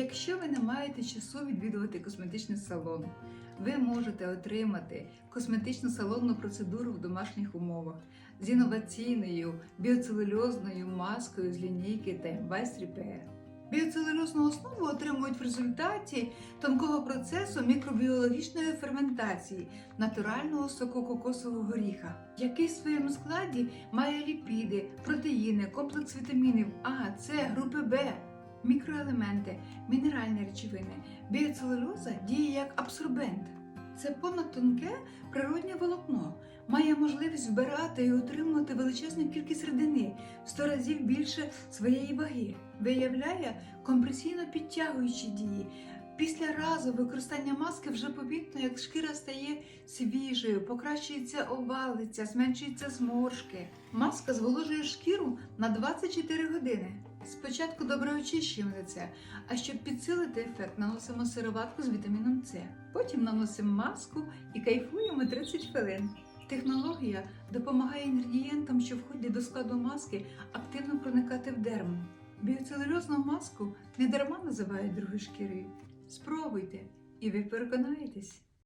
Якщо ви не маєте часу відвідувати косметичний салон, ви можете отримати косметичну салонну процедуру в домашніх умовах з інноваційною біоцелюльозною маскою з лінійки Time-Wise Repair. Біоцелюльозну основу отримують в результаті тонкого процесу мікробіологічної ферментації натурального соку кокосового горіха, який в своєму складі має ліпіди, протеїни, комплекс вітамінів А, С, групи Б, мікроелементи, мінеральні речовини. Біоцелюльоза діє як абсорбент. Це понадтонке природнє волокно, має можливість вбирати і утримувати величезну кількість рідини в 100 разів більше своєї ваги, виявляє компресійно підтягуючі дії. Після разу використання маски вже помітно, як шкіра стає свіжою, покращується овалиця, зменшуються зморшки. Маска зволожує шкіру на 24 години. Спочатку добре очищуємо лице, а щоб підсилити ефект, наносимо сироватку з вітаміном С. Потім наносимо маску і кайфуємо 30 хвилин. Технологія допомагає інгредієнтам, що входять до складу маски, активно проникати в дерму. Біоцелюльозну маску не дарма називають другою шкірою. Спробуйте, і ви переконаєтесь.